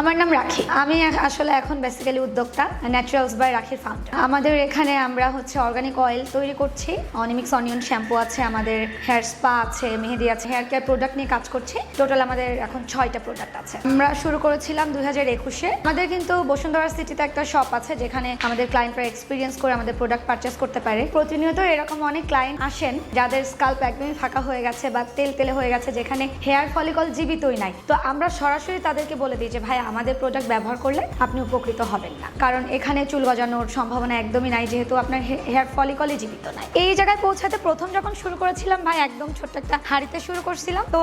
আমার নাম রাখি। আমি আসলে এখন বেসিক্যালি উদ্যোক্তা ন্যাচারালস বাই রাখির ফাউন্ডার আমাদের এখানে আমরা হচ্ছে অর্গানিক অয়েল তৈরি করছি। অনিমিক্স অনিয়ন শ্যাম্পু আছে আমাদের হেয়ার স্পা আছে, মেহেদি আছে হেয়ার কেয়ার প্রোডাক্ট নিয়ে কাজ করছি। টোটাল আমাদের এখন ছয়টা প্রোডাক্ট আছে। আমরা শুরু করেছিলাম দুই হাজার একুশে। আমাদের কিন্তু বসুন্ধরা সিটিতে একটা শপ আছে যেখানে আমাদের ক্লায়েন্টরা এক্সপিরিয়েন্স করে আমাদের প্রোডাক্ট পারচেস করতে পারে। প্রতিনিয়ত এরকম অনেক ক্লায়েন্ট আসেন যাদের স্কাল্প একদমই ফাঁকা হয়ে গেছে বা তেল তেলে হয়ে গেছে যেখানে হেয়ার ফলিকল জীবিতই নাই। তো আমরা সরাসরি তাদেরকে বলে দিই যে ভাই আমাদের প্রোডাক্ট ব্যবহার করলে আপনি উপকৃত হবেন না। কারণ এখানে চুল গজানোর সম্ভাবনা একদমই নাই, যেহেতু আপনার হেয়ার ফলিকলই জীবিত নাই। এই জায়গায় পৌঁছাতে প্রথম যখন শুরু করেছিলাম, ভাই, একদম ছোট্ট একটা হাড়িতে শুরু করছিলাম। তো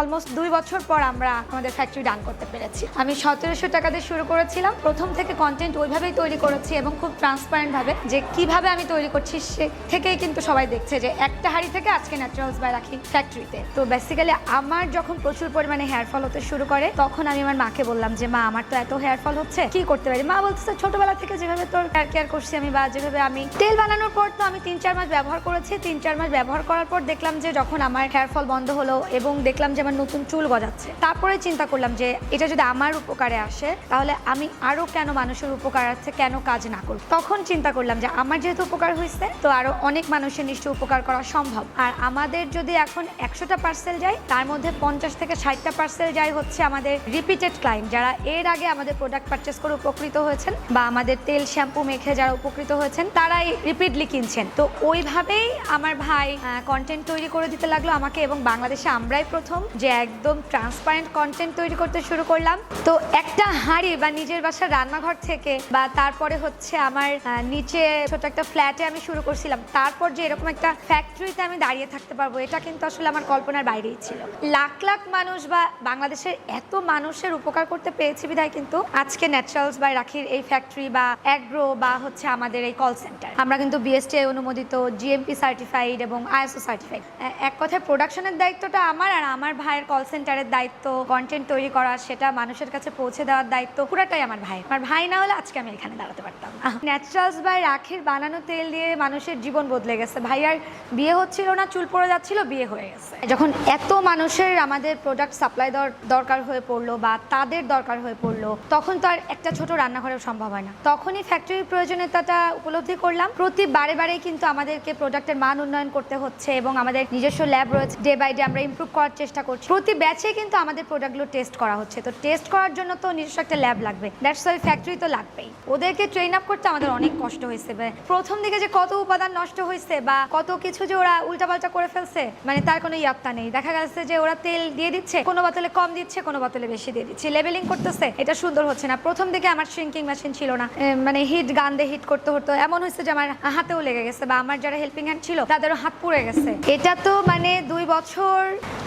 অলমোস্ট দুই বছর পর আমরা আমাদের ফ্যাক্টরি ডান করতে পেরেছি। আমি সতেরোশো টাকা দিয়ে শুরু করেছিলাম। প্রথম থেকে কন্টেন্ট ওইভাবেই তৈরি করেছি এবং খুব ট্রান্সপারেন্ট ভাবে যে কীভাবে আমি তৈরি করছি, সে থেকেই কিন্তু সবাই দেখছে যে একটা হাড়ি থেকে আজকে ন্যাচারালস বাই রাখি ফ্যাক্টরিতে তো বেসিক্যালি আমার যখন প্রচুর পরিমাণে হেয়ার ফল হতে শুরু করে, তখন আমি আমার মাকে বললাম যে মা, আমার তো এত হেয়ার ফল হচ্ছে, কি করতে পারি? মা বলতেছে, ছোটবেলা থেকে যেভাবে তোর হেয়ার কেয়ার করছি আমি বা যেভাবে আমি তেল বানানোর পর তো আমি তিন চার মাস ব্যবহার করেছি তিন চার মাস ব্যবহার করার পর দেখলাম যে যখন আমার হেয়ার ফল বন্ধ হলো এবং দেখলাম যে আমার নতুন চুল গজাচ্ছে, তারপরে চিন্তা করলাম যে এটা যদি আমার উপকারে আসে, তাহলে আমি আরও কেন মানুষের উপকার আছে, কেন কাজ না করব? তখন চিন্তা করলাম যে আমার যেহেতু উপকার হয়েছে, তো আরও অনেক মানুষের নিশ্চয় উপকার করা সম্ভব। আর আমাদের যদি এখন একশোটা পার্সেল যায়, তার মধ্যে পঞ্চাশ থেকে ষাটটা পার্সেল যায় হচ্ছে আমাদের রিপিটেড ক্লায়েন্ট যারা এর আগে আমাদের প্রোডাক্ট পারচেস করে উপকৃত হয়েছেন বা আমাদের তেল শ্যাম্পু মেখে যারা উপকৃত হয়েছেন, তারাই রিপিটলি কিনছেন। তো ওইভাবেই আমার ভাই কন্টেন্ট তৈরি করে দিতে লাগল আমাকে এবং বাংলাদেশে আমরাই প্রথম যে একদম ট্রান্সপারেন্ট কন্টেন্ট তৈরি করতে শুরু করলাম। তো একটা হাঁড়ি বা নিজের বাসার রান্নাঘর থেকে বা তারপরে হচ্ছে আমার নিচে ছোট একটা ফ্ল্যাটে আমি শুরু করছিলাম। তারপর যে এরকম একটা ফ্যাক্টরিতে আমি দাঁড়িয়ে থাকতে পারব, এটা কিন্তু আসলে আমার কল্পনার বাইরেই ছিল। লাখ লাখ মানুষ বা বাংলাদেশের এত মানুষের উপকার করতে পেরেছি বিধায়, কিন্তু আজকে ন্যাচারালস বাই রাখির এই ফ্যাক্টরি বা অ্যাগ্রো বা হচ্ছে আমাদের এই কল সেন্টার আমরা কিন্তু বিএসটিআই অনুমোদিত জিএমপি সার্টিফাইড এবং আইএসও সার্টিফাইড এক কথায় প্রোডাকশনের দায়িত্বটা আমার আর আমার ভাইয়ের কল সেন্টারের দায়িত্ব কন্টেন্ট তৈরি করা, সেটা মানুষের কাছে পৌঁছে দেওয়ার দায়িত্ব, পুরাটাই আমার ভাই আমার ভাই না হলে আজকে আমি এখানে দাঁড়াতে পারতাম ন্যাচারালস বাই রাখির বানানো তেল দিয়ে মানুষের জীবন বদলে গেছে। ভাইয়ার বিয়ে হচ্ছিল না, চুল পড়ে যাচ্ছিল, বিয়ে হয়ে গেছে। যখন এত মানুষের আমাদের প্রোডাক্ট সাপ্লাই দরকার হয়ে পড়ল বা তাদের দরকার হয়ে পড়ল। তখন তো আর একটা ছোট রান্নাঘরের সম্ভব হয় না। তখনই ফ্যাক্টরির প্রয়োজনীয়তাটা উপলব্ধি করলাম। প্রতি বারে বারে কিন্তু আমাদেরকে প্রোডাক্টের মান উন্নয়ন করতে হচ্ছে এবং আমাদের নিজস্ব ল্যাব রয়েছে। ডে বাই ডে আমরা ইমপ্রুভ করার চেষ্টা করছি। প্রতি ব্যাচে কিন্তু আমাদের প্রোডাক্টগুলো টেস্ট করা হচ্ছে। তো টেস্ট করার জন্য তো নিজস্ব একটা ল্যাব লাগবে। দ্যাটস ওয়াই ফ্যাক্টরি তো লাগবেই। ওদেরকে ট্রেন আপ করতে আমাদের অনেক কষ্ট হয়েছে প্রথম দিকে যে কত উপাদান নষ্ট হয়েছে বা কত কিছু যে ওরা উল্টাপাল্টা করে ফেলছে মানে তার কোনো ইয়াত্তা নেই। দেখা গেছে যে ওরা তেল দিয়ে দিচ্ছে, কোনো বোতলে কম দিচ্ছে, কোনো বোতলে বেশি দিয়ে দিচ্ছে। লেবেলিং করতেছে? এটা সুন্দর হচ্ছে না। প্রথম দিকে আমার শ্রিঙ্কিং মেশিন ছিল না। মানে হিট গান দিয়ে হিট করতে হতো। এমন হয়েছে যে আমার হাতেও লেগে গেছে বা আমার যারা হেল্পিং হ্যান্ড ছিল, তাদেরও হাত পুড়ে গেছে। এটা তো মানে দুই বছর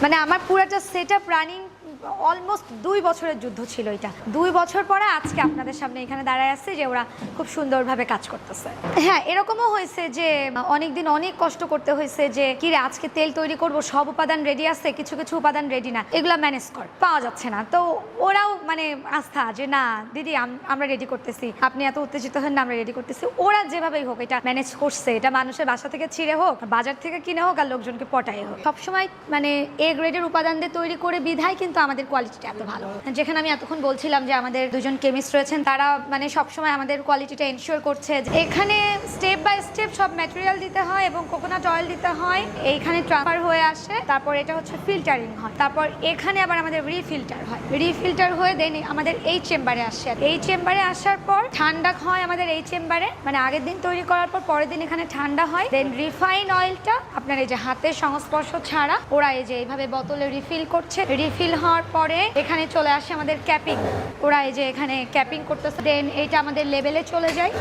মানে আমার পুরাটা সেট আপ রানিং অলমোস্ট দুই বছরের যুদ্ধ ছিল এটা। দুই বছর পরে আজকে আপনাদের সামনে এখানে দাঁড়ায় আছে যে ওরা খুব সুন্দরভাবে কাজ করতেছে। হ্যাঁ এরকমও হয়েছে যে, অনেকদিন অনেক কষ্ট করতে হয়েছে যে, কি রে, আজকে তেল তৈরি করব, সব উপাদান রেডি আছে, কিছু কিছু উপাদান রেডি না। এগুলো ম্যানেজ কর, পাওয়া যাচ্ছে না। তো ওরাও মানে আস্থা যে, না, দিদি, আম- আমরা রেডি করতেছি। আপনি এত উত্তেজিত হন না, আমরা রেডি করতেছি। ওরা যেভাবেই হোক এটা ম্যানেজ করছে, এটা মানুষের বাসা থেকে ছিঁড়ে হোক, বাজার থেকে কিনে হোক আর লোকজনকে পটাই হোক। সবসময় মানে এ গ্রেডের উপাদান দিয়ে তৈরি করে বিধায় কিন্তু আমাদের কোয়ালিটিটা এত ভালো। যেখানে আমি এতক্ষণ বলছিলাম যে আমাদের দুজন কেমিস্ট রয়েছেন, তারা মানে সবসময় আমাদের কোয়ালিটিটা এনশিওর করছে এখানে স্টেপ বাই স্টেপ সব ম্যাটেরিয়াল দিতে হয় এবং কোকোনাট অয়েল দিতে হয়। এইখানে ট্রান্সফার হয়ে আসে, তারপর এটা হচ্ছে ফিল্টারিং হয়। তারপর এখানে আবার আমাদের রিফিল্টার হয়। রিফিল্টার হয়ে দেন আমাদের এই চেম্বারে আসে। এই চেম্বারে আসার পর ঠান্ডা হয় আমাদের এই চেম্বারে মানে আগের দিন তৈরি করার পর পরের দিন এখানে ঠান্ডা হয়। দেন রিফাইন অয়েলটা আপনার এই যে হাতের সংস্পর্শ ছাড়া ওরা এই যে এইভাবে বোতলে রিফিল করছে। রিফিল হওয়ার পরে এখানে চলে আসে আমাদের ক্যাপিং। ওরা এই যে এখানে ক্যাপিং করতেছে। দেন এটা আমাদের লেভেলে চলে যায়।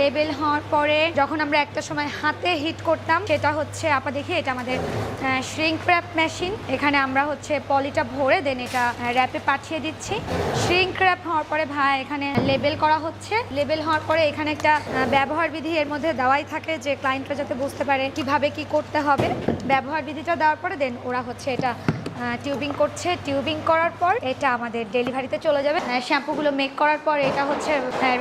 লেবেল হওয়ার পরে যখন আমরা একটা সময় হাতে হিট করতাম, সেটা হচ্ছে, আপা দেখি, এটা আমাদের শ্রিঙ্ক র্যাপ মেশিন এখানে আমরা হচ্ছে পলিটা ভরে দেন এটা র্যাপে পাঠিয়ে দিচ্ছি। শ্রিঙ্ক র্যাপ হওয়ার পরে ভাই, এখানে লেবেল করা হচ্ছে। লেবেল হওয়ার পরে এখানে একটা ব্যবহার বিধি এর মধ্যে দেওয়াই থাকে যে ক্লায়েন্টরা যাতে বুঝতে পারে কীভাবে কি করতে হবে। ব্যবহার বিধিটা দেওয়ার পরে দেন ওরা হচ্ছে এটা টিউবিং করছে। টিউবিং করার পর এটা আমাদের ডেলিভারিতে চলে যাবে। শ্যাম্পুগুলো মেক করার পর এটা হচ্ছে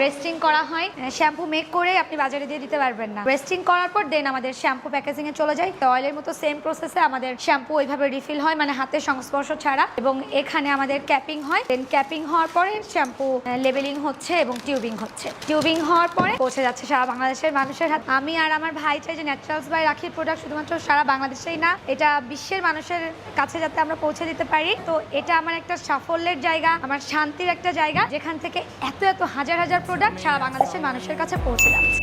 রেস্টিং করা হয়। শ্যাম্পু মেক করে আপনি বাজারে দিয়ে দিতে পারবেন না। রেস্টিং করার পর দেন আমাদের শ্যাম্পু প্যাকেজিং এ চলে যায়। অয়েলের মতো সেম প্রসেসে আমাদের শ্যাম্পু ওইভাবে রিফিল হয় মানে হাতের সংস্পর্শ ছাড়া। এবং এখানে আমাদের ক্যাপিং হয়। দেন ক্যাপিং হওয়ার পরে শ্যাম্পু লেবেলিং হচ্ছে এবং টিউবিং হচ্ছে। টিউবিং হওয়ার পরে পৌঁছে যাচ্ছে সারা বাংলাদেশের মানুষের হাত। আমি আর আমার ভাই চাই যে ন্যাচারালস বাই রাখির প্রোডাক্ট শুধুমাত্র সারা বাংলাদেশেই না, এটা বিশ্বের মানুষের কাছে যাতে আমরা পৌঁছে দিতে পারি তো এটা আমার একটা সাফল্যের জায়গা আমার শান্তির একটা জায়গা যেখান থেকে এত এত হাজার হাজার প্রোডাক্ট সারা বাংলাদেশের মানুষের কাছে পৌঁছে যাচ্ছে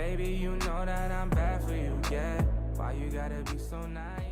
baby, you know that I'm bad for you, yeah. Why you gotta be so nice?